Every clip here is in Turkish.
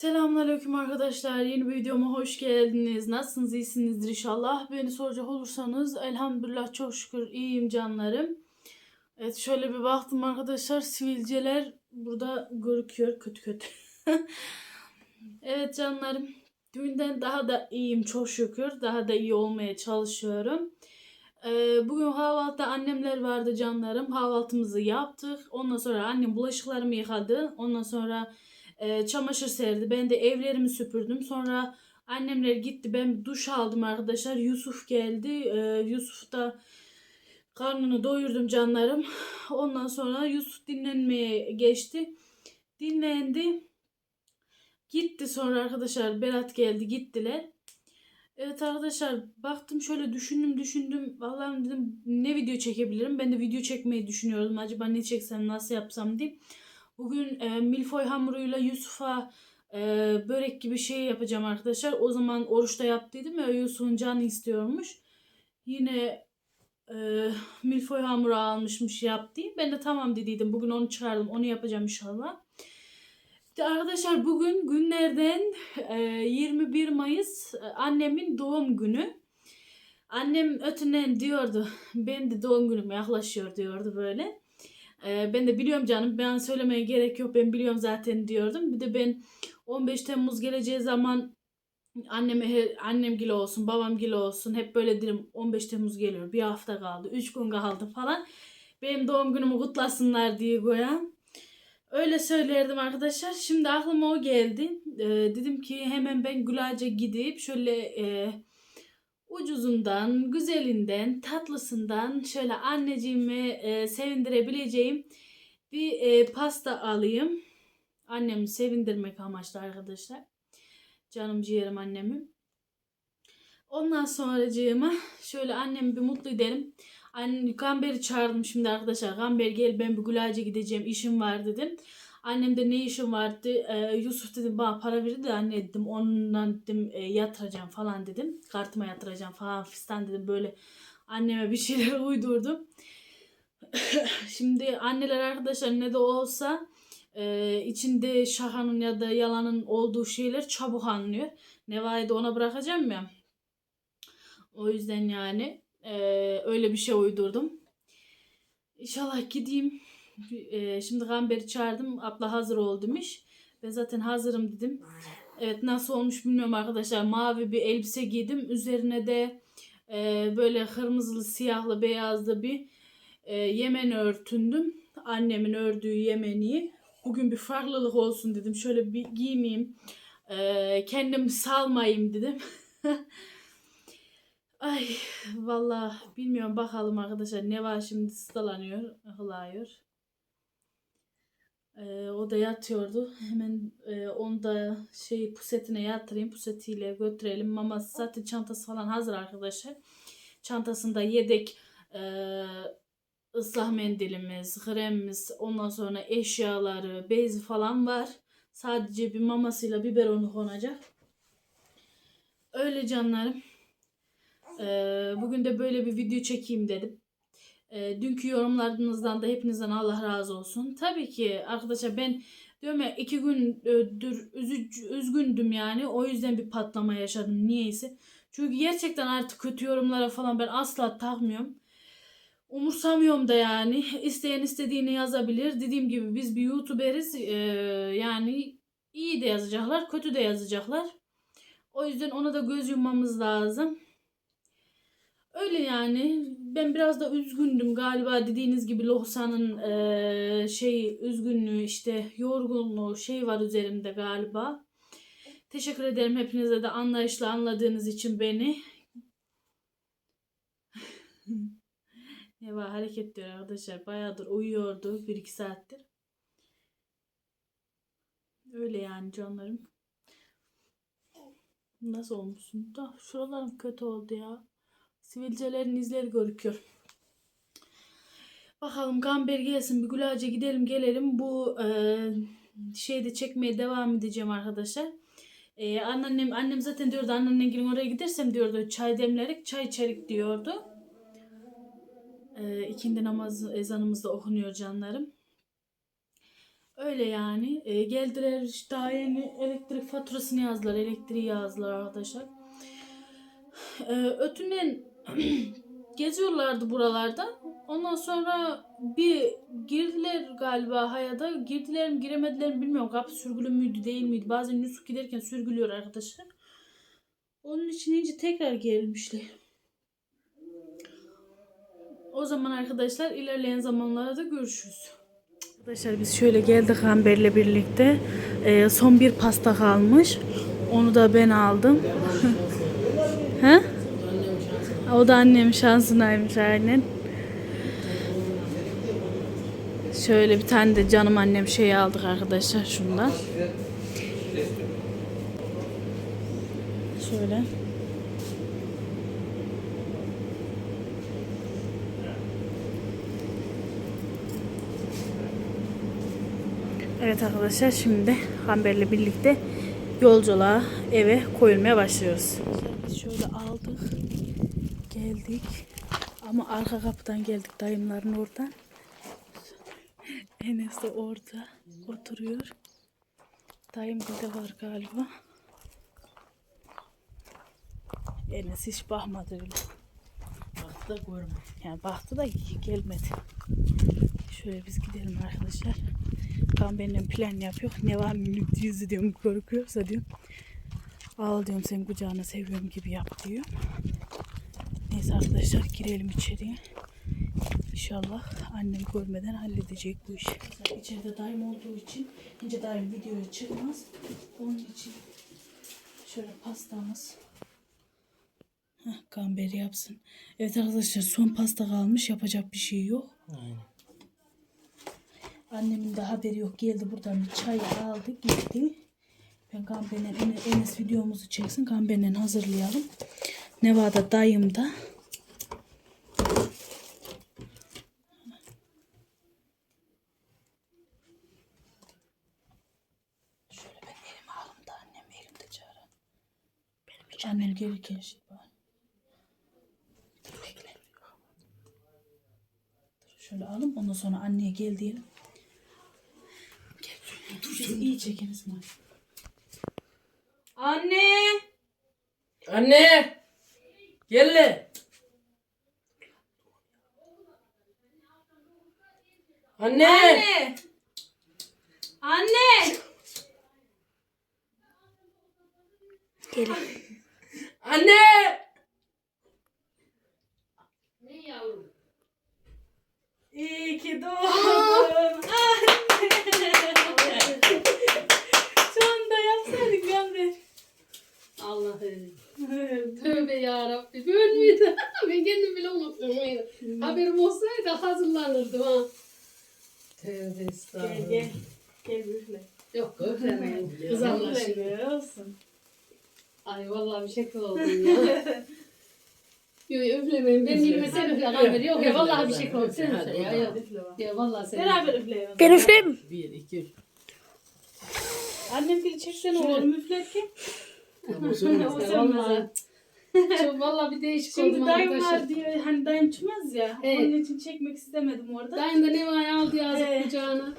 Selamünaleyküm arkadaşlar. Yeni bir videoma hoş geldiniz. Nasılsınız? İyisinizdir inşallah. Beni soracak olursanız elhamdülillah çok şükür iyiyim canlarım. Evet şöyle bir baktım arkadaşlar. Sivilceler burada görüküyor. Kötü kötü. evet canlarım. Dünden daha da iyiyim çok şükür. Daha da iyi olmaya çalışıyorum. Ee, bugün kahvaltıda annemler vardı canlarım. Kahvaltımızı yaptık. Ondan sonra annem bulaşıklarımı yıkadı. Ondan sonra e, çamaşır serdi. Ben de evlerimi süpürdüm. Sonra annemler gitti. Ben duş aldım arkadaşlar. Yusuf geldi. E, Yusuf da karnını doyurdum canlarım. Ondan sonra Yusuf dinlenmeye geçti. Dinlendi. Gitti sonra arkadaşlar Berat geldi gittiler. Evet arkadaşlar baktım şöyle düşündüm düşündüm. Vallahi dedim ne video çekebilirim. Ben de video çekmeyi düşünüyordum. Acaba ne çeksem nasıl yapsam diye. Bugün e, milfoy hamuruyla Yusuf'a e, börek gibi şey yapacağım arkadaşlar. O zaman oruçta yaptıydım ya Yusuf'un canı istiyormuş. Yine e, milfoy hamuru almışmış yaptı. Ben de tamam dediydim. Bugün onu çıkardım. Onu yapacağım inşallah. İşte arkadaşlar bugün günlerden e, 21 Mayıs e, annemin doğum günü. Annem ötünden diyordu. Ben de doğum günüm yaklaşıyor diyordu böyle. Ee, ben de biliyorum canım ben söylemeye gerek yok ben biliyorum zaten diyordum. Bir de ben 15 Temmuz geleceği zaman anneme annem gile olsun babam gile olsun hep böyle derim 15 Temmuz geliyor bir hafta kaldı 3 gün kaldı falan. Benim doğum günümü kutlasınlar diye goya. Öyle söylerdim arkadaşlar. Şimdi aklıma o geldi. Ee, dedim ki hemen ben Gülac'a gidip şöyle e, ucuzundan, güzelinden, tatlısından şöyle anneciğimi e, sevindirebileceğim bir e, pasta alayım. Annemi sevindirmek amaçlı arkadaşlar. Canım ciğerim annemi. Ondan sonracığıma şöyle annemi bir mutlu edelim. Anne, Gamber'i çağırdım şimdi arkadaşlar. Gamber gel ben bir Gülac'a gideceğim işim var dedim. Annem de ne işim vardı? Ee, Yusuf dedim bana para verir de anne dedim ondan dedim e, yatıracağım falan dedim. Kartıma yatıracağım falan fistan dedim böyle anneme bir şeyler uydurdum. Şimdi anneler arkadaşlar ne de olsa e, içinde şakanın ya da yalanın olduğu şeyler çabuk anlıyor. Neva'yı da ona bırakacağım ya. O yüzden yani e, öyle bir şey uydurdum. İnşallah gideyim. E, şimdi Gamber'i çağırdım. Abla hazır ol demiş. Ben zaten hazırım dedim. Evet nasıl olmuş bilmiyorum arkadaşlar. Mavi bir elbise giydim. Üzerine de e, böyle kırmızılı, siyahlı, beyazlı bir e, yemen örtündüm. Annemin ördüğü yemeniyi. Bugün bir farklılık olsun dedim. Şöyle bir giymeyeyim. E, kendimi salmayayım dedim. Ay vallahi bilmiyorum bakalım arkadaşlar ne var şimdi ıstalanıyor, ıhılıyor. Ee, o da yatıyordu. Hemen e, onu da şey pusetine yatırayım. Pusetiyle götürelim. Maması zaten çantası falan hazır arkadaşlar. Çantasında yedek e, ıslah mendilimiz, kremimiz, ondan sonra eşyaları, bezi falan var. Sadece bir mamasıyla biberonu konacak. Öyle canlarım. Ee, bugün de böyle bir video çekeyim dedim. Ee, dünkü yorumlarınızdan da hepinizden Allah razı olsun. Tabii ki arkadaşlar ben diyorum ya iki gündür üzücü, üzgündüm yani. O yüzden bir patlama yaşadım niyeyse. Çünkü gerçekten artık kötü yorumlara falan ben asla takmıyorum. Umursamıyorum da yani. İsteyen istediğini yazabilir. Dediğim gibi biz bir YouTuber'iz. Ee, yani iyi de yazacaklar, kötü de yazacaklar. O yüzden ona da göz yummamız lazım. Öyle yani. Ben biraz da üzgündüm galiba dediğiniz gibi Lohsa'nın eee, şey üzgünlüğü işte yorgunluğu şey var üzerimde galiba. Teşekkür ederim hepinize de anlayışla anladığınız için beni. ne var hareket diyor arkadaşlar. Bayağıdır uyuyordu. 1-2 saattir. Öyle yani canlarım. Nasıl olmuşsun? Da şuralarım kötü oldu ya. Sivilcelerin izleri görüküyor. Bakalım Gamber gelsin bir Gülac'a gidelim gelelim. Bu e, şeyde çekmeye devam edeceğim arkadaşlar. E, anneannem, annem zaten diyordu anneannem oraya gidersem diyordu çay demlerik çay içerik diyordu. E, ikindi namaz ezanımız da okunuyor canlarım. Öyle yani. E, geldiler işte daha yeni elektrik faturasını yazdılar. Elektriği yazdılar arkadaşlar. E, ötünden geziyorlardı buralarda. Ondan sonra bir girdiler galiba hayada. Girdiler mi giremediler mi bilmiyorum. Kapı sürgülü müydü değil miydi? Bazen Yusuf giderken sürgülüyor arkadaşlar. Onun için iyice tekrar gelmişler. O zaman arkadaşlar ilerleyen zamanlarda görüşürüz. Arkadaşlar biz şöyle geldik Amber'le birlikte. Ee, son bir pasta kalmış. Onu da ben aldım. He? O da annem şansınaymış aynen. Şöyle bir tane de canım annem şey aldık arkadaşlar şundan. Şöyle. Evet arkadaşlar şimdi Hamber'le birlikte yolculuğa eve koyulmaya başlıyoruz. Şöyle. Geldik. Ama arka kapıdan geldik dayımların oradan. Enes de orada oturuyor. Dayım bir de var galiba. Enes hiç bakmadı bile. Baktı da görme. Yani baktı da gelmedi. Şöyle biz gidelim arkadaşlar. Kan benimle plan yapıyor. Ne var yüzü diyorum korkuyorsa diyorum. Al diyorum sen kucağına seviyorum gibi yap diyor. Neyse arkadaşlar girelim içeriye. İnşallah annem görmeden halledecek bu işi. İçeride daim olduğu için ince daim videoya çıkmaz. Onun için şöyle pastamız. Heh, Gamberi yapsın. Evet arkadaşlar son pasta kalmış. Yapacak bir şey yok. Aynen. Annemin de haberi yok. Geldi buradan bir çay aldı gitti. Ben Gamber'le en, Enes videomuzu çeksin. Gamber'le hazırlayalım. Nevada dayım da. Şöyle ben elime alayım da annem elimde çağıran. Benim hiç annem gelirken şey var. Şöyle alalım ondan sonra anneye gel diyelim. Gel. Siz iyi çekin İsmail. Anne! Anne! Gel le. Anne! Anne! Anne! Anne! İyi ki doğdun. Anne! Şu anda yapsaydık Gamber. Allah'ım. Tövbe yarabbim. Böyle miydi? ben kendim bile unuttum. Haberim olsaydı hazırlanırdım ha. Tövbe Gel estağfurullah. gel. Gel üfle. Yok öflemeyin. Kızarlaşın. Üfle, olsun. Ay vallahi bir şekil oldum ya. Yok üflemeyin. Ben elime sen üfle haberi yok ya. Vallahi bir şekil oldu. Sen üfle ya. Yok. Ya vallahi sen. Beraber üfleyelim. Ben üfleyeyim? Bir, iki, üç. Annem bir çeksene oğlum üflerken. Tamam, O sen vallahi. Çok vallahi bir değişik Şimdi oldum dayım var arkadaşlar. diye hani dayım çıkmaz ya. Evet. Onun için çekmek istemedim orada. Dayım da ne var aldı yazık Evet. kucağına.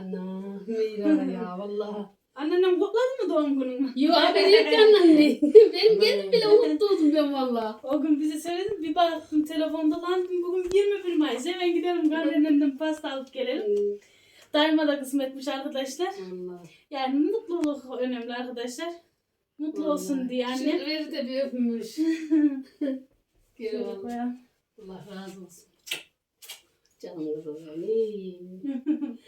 Ana Meyra ya vallahi. Anneannem kutladı mı doğum gününü? Yok haberi yok ki anne. Ben kendim bile unuttum ben vallahi. O gün bize söyledin bir baktım telefonda lan dedim, bugün 21 Mayıs hemen gidelim anneannemden pasta alıp gelelim. Dayıma da kısmetmiş arkadaşlar. Allah. Yani mutluluk önemli arkadaşlar. Mutlu olsun diye. Şimdi veri de bir öpmüş. Şöyle koyalım. Allah razı olsun. Canım kızım benim.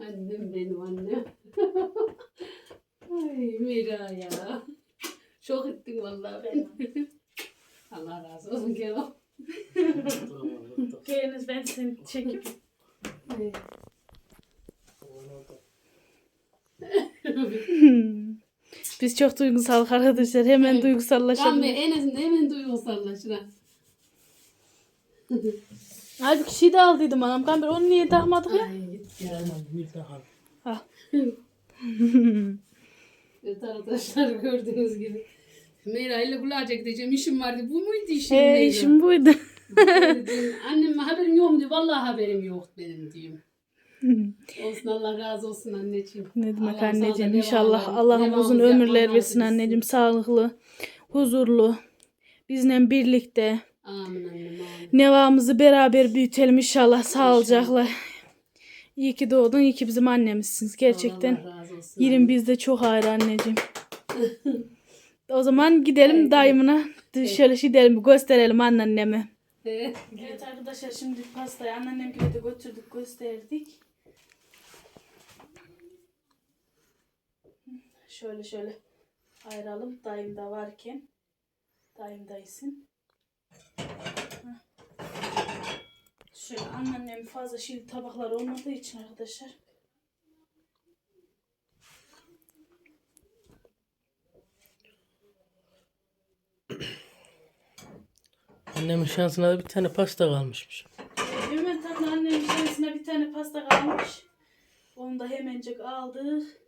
annem benim annem. Ay Mira ya. Çok ettin vallahi beni. Allah razı olsun gel oğlum. Geliniz ben seni çekip. Ay. Biz çok duygusal arkadaşlar. Hemen Evet. duygusallaşalım. Gamme en azından hemen duygusallaşır ha. Halbuki şey de aldıydım anam. Gamber onu niye takmadık ya? Ah. Evet arkadaşlar gördüğünüz gibi. Meyra ile kulağa gideceğim işim vardı. Bu muydu işin? Neydi? işim buydu. Annem haberim yok mu diyor. Vallahi haberim yok benim diyorum. Olsun Allah razı olsun anneciğim. Ne demek Allah anneciğim inşallah Allah'ım uzun ömürler versin anneciğim sağlıklı, huzurlu, bizle birlikte. Amin annem. Nevamızı beraber büyütelim inşallah sağlıcakla. İyi ki doğdun, iyi ki bizim annemizsiniz. Gerçekten Allah razı olsun. yerin bizde çok ayrı anneciğim. o zaman gidelim Evet, dayımına. Şöyle gidelim bir gösterelim anneannemi. Evet. Evet arkadaşlar şimdi pastayı anneannem gibi de götürdük gösterdik. Şöyle şöyle ayıralım dayım da varken. Dayım da. Heh. Şöyle anneannemin fazla şil tabaklar olmadığı için arkadaşlar. Annemin şansına da bir tane pasta kalmışmış. Hemen annemin şansına bir tane pasta kalmış. Onu da hemencik aldık.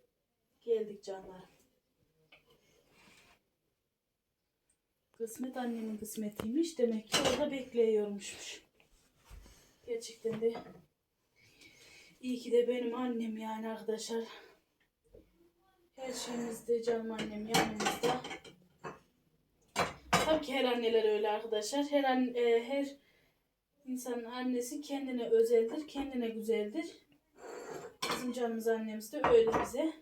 Geldik canlarım. Kısmet annemin kısmetiymiş. Demek ki orada bekliyormuşmuş. Gerçekten de iyi ki de benim annem yani arkadaşlar. Her şeyimizde canım annem yanımızda. Tabii ki her anneler öyle arkadaşlar. Her an, e, her insanın annesi kendine özeldir, kendine güzeldir. Bizim canımız annemiz de öyle bize.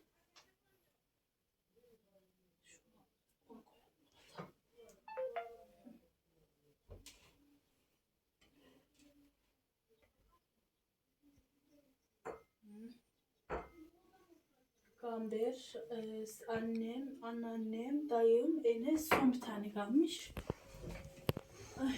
Gamber, e, annem, anneannem, dayım, Enes son bir tane kalmış. Ay.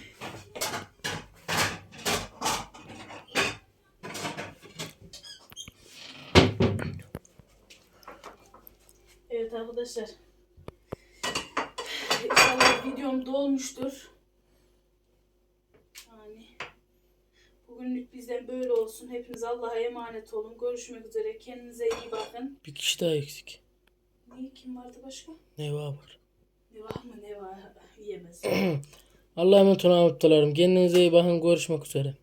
Evet arkadaşlar. İnşallah videom dolmuştur. Yani bugünlük bizden böyle olsun. Hepiniz Allah'a emanet olun. Görüşmek üzere. Kendinize iyi bakın. Bir kişi daha eksik. Niye kim vardı başka? Neva var. Ne var mı ne var yiyemez. Allah'a emanet olun. Kendinize iyi bakın. Görüşmek üzere.